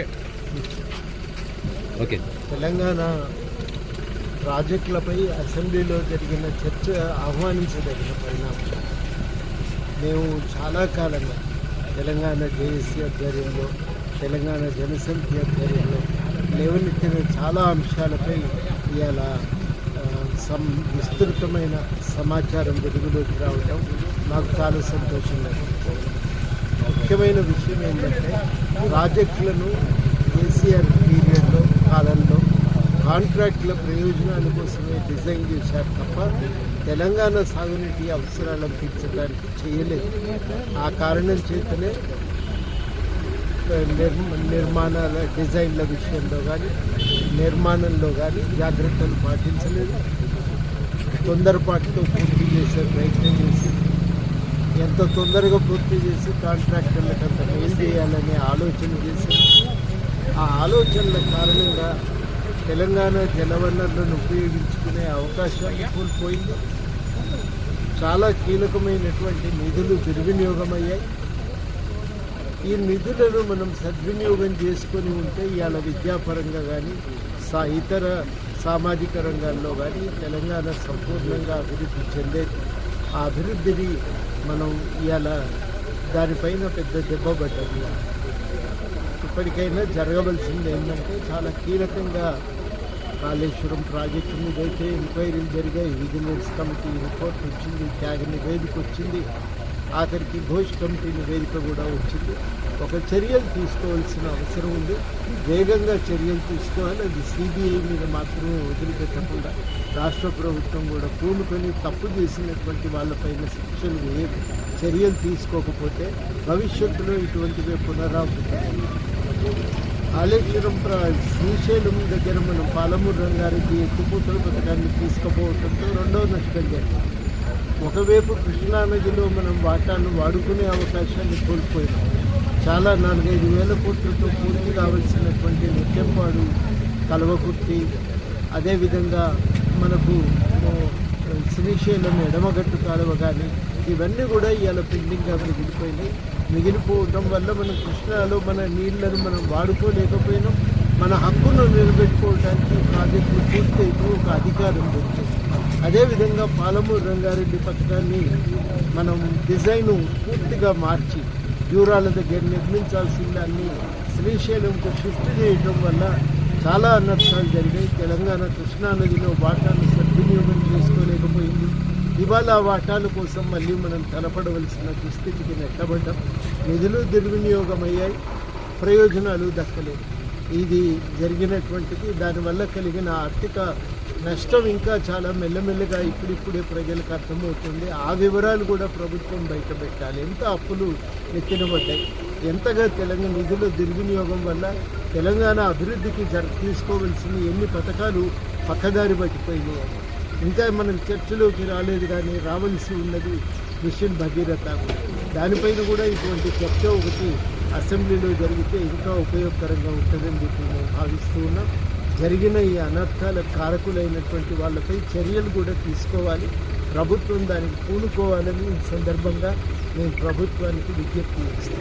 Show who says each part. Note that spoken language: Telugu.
Speaker 1: ఓకే. ఓకే.
Speaker 2: తెలంగాణ ప్రాజెక్టులపై అసెంబ్లీలో జరిగిన చర్చ ఆహ్వానించదగిన పరిణామం. మేము చాలా కాలంగా తెలంగాణ జేఏసీ ఆధ్వర్యంలో తెలంగాణ జనసమితి ఆధ్వర్యంలో లేవనెత్తిన చాలా అంశాలపై ఇవాళ సం విస్తృతమైన సమాచారం వెలుగులోకి రావటం నాకు చాలా సంతోషంగా ఉంది. ముఖ్యమైన విషయం ఏంటంటే ప్రాజెక్టులను కేసీఆర్ పీరియడ్లో కాలంలో కాంట్రాక్టుల ప్రయోజనాల కోసమే డిజైన్ చేశారు తప్ప తెలంగాణ సాగునీటి అవసరాలను తీర్చడానికి చేయలేదు. ఆ కారణం చేతనే నిర్మాణాల డిజైన్ల విషయంలో కానీ నిర్మాణంలో కానీ జాగ్రత్తలు పాటించలేదు. తొందరపాటుతో పూర్తి చేసే ప్రయత్నం చేసి ఎంత తొందరగా పూర్తి చేసి కాంట్రాక్టర్లకు అంత ఏం చేయాలనే ఆలోచన చేసి ఆ ఆలోచనల కారణంగా తెలంగాణ జలవనరులను ఉపయోగించుకునే అవకాశాన్ని కోల్పోయింది చాలా కీలకమైనటువంటి నిధులు దుర్వినియోగమయ్యాయి. ఈ నిధులను మనం సద్వినియోగం చేసుకొని ఉంటే ఇవాళ విద్యాపరంగా కానీ సా ఇతర సామాజిక రంగాల్లో కానీ తెలంగాణ సంపూర్ణంగా అభివృద్ధి చెందేది. ఆ అభివృద్ధిని మనం ఇవాళ దానిపైన పెద్ద దెబ్బ పడ్డది. ఇప్పటికైనా జరగవలసింది ఏంటంటే చాలా కీలకంగా కాళేశ్వరం ప్రాజెక్టు మీద అయితే ఎంక్వైరీలు జరిగాయి. విజిలెన్స్ కమిటీ రిపోర్ట్ వచ్చింది త్యాగ నివేదిక వచ్చింది. ఆఖరికి ఘోష్ కమిటీ నివేదిక కూడా వచ్చింది. ఒక చర్యలు తీసుకోవాల్సిన అవసరం ఉంది. వేగంగా చర్యలు తీసుకోవాలి. అది సిబిఐ మీద మాత్రమే వదిలిపెట్టకుండా రాష్ట్ర ప్రభుత్వం కూడా పూనుకొని తప్పు చేసినటువంటి వాళ్ళపైన శిక్షలు వేయదు చర్యలు తీసుకోకపోతే భవిష్యత్తులో ఇటువంటివే పునరావృతం కాళేశ్వరం ప్ర- శ్రీశైలం దగ్గర మనం పాలమూరు రంగారెడ్డి ఎత్తిపోతల పథకాన్ని తీసుకుపోవడంతో రెండవ నష్టం జరిగింది. ఒకవైపు కృష్ణానదిలో మనం వాటాను వాడుకునే అవకాశాన్ని కోల్పోయినాం. చాలా నాలుగైదు వేల కోట్లతో పూర్తి కావలసినటువంటి నిత్యంపాడు కలవకుర్తి అదేవిధంగా మనకు శ్రీశైలం ఎడమగట్టు కాలువ కానీ ఇవన్నీ కూడా ఇవాళ పెండింగ్గా మిగిలిపోయినాయి మిగిలిపోవడం వల్ల మనం కృష్ణాలో మన నీళ్ళను మనం వాడుకోలేకపోయినాం. మన హక్కును నిలబెట్టుకోవడానికి ప్రాజెక్టులు పూర్తయితే ఒక అధికారం దొరికింది అదేవిధంగా పాలమూరు రంగారెడ్డి పథకాన్ని మనం డిజైను పూర్తిగా మార్చి దూరాల దగ్గర నిర్మించాల్సిన దాన్ని శ్రీశైలంకు షిఫ్ట్ చేయడం వల్ల చాలా అనర్థాలు జరిగాయి. తెలంగాణ కృష్ణానదిలో వాటాను సద్వినియోగం చేసుకోలేకపోయింది. ఇవాళ వాటాల కోసం మళ్ళీ మనం తలపడవలసిన దుస్థితికి నెట్టబడ్డం. నిధులు దుర్వినియోగం అయ్యాయి ప్రయోజనాలు దక్కలేదు. ఇది జరిగినటువంటిది. దానివల్ల కలిగిన ఆర్థిక నష్టం ఇంకా చాలా మెల్లమెల్లగా ఇప్పుడిప్పుడే ప్రజలకు అర్థమవుతుంది. ఆ వివరాలు కూడా ప్రభుత్వం బయటపెట్టాలి. ఎంత అప్పులు ఎత్తినబడ్డాయి ఎంతగా తెలంగాణ నిధుల దుర్వినియోగం వల్ల తెలంగాణ అభివృద్ధికి జర తీసుకోవాల్సిన ఎన్ని పథకాలు పక్కదారి పట్టిపోయినాయి. ఇంకా మనం చర్చలోకి రాలేదు కానీ రావాల్సి ఉన్నది మిషన్ భగీరథ. దానిపైన కూడా ఇటువంటి చర్చ ఒకటి అసెంబ్లీలో జరిగితే ఇంకా ఉపయోగకరంగా ఉంటుందని చెప్పి మేము భావిస్తూ ఉన్నాం. జరిగిన ఈ అనర్థాల కారకులైనటువంటి వాళ్ళపై చర్యలు కూడా తీసుకోవాలి. ప్రభుత్వం దానికి పూనుకోవాలని ఈ సందర్భంగా మేము ప్రభుత్వానికి విజ్ఞప్తి చేస్తాం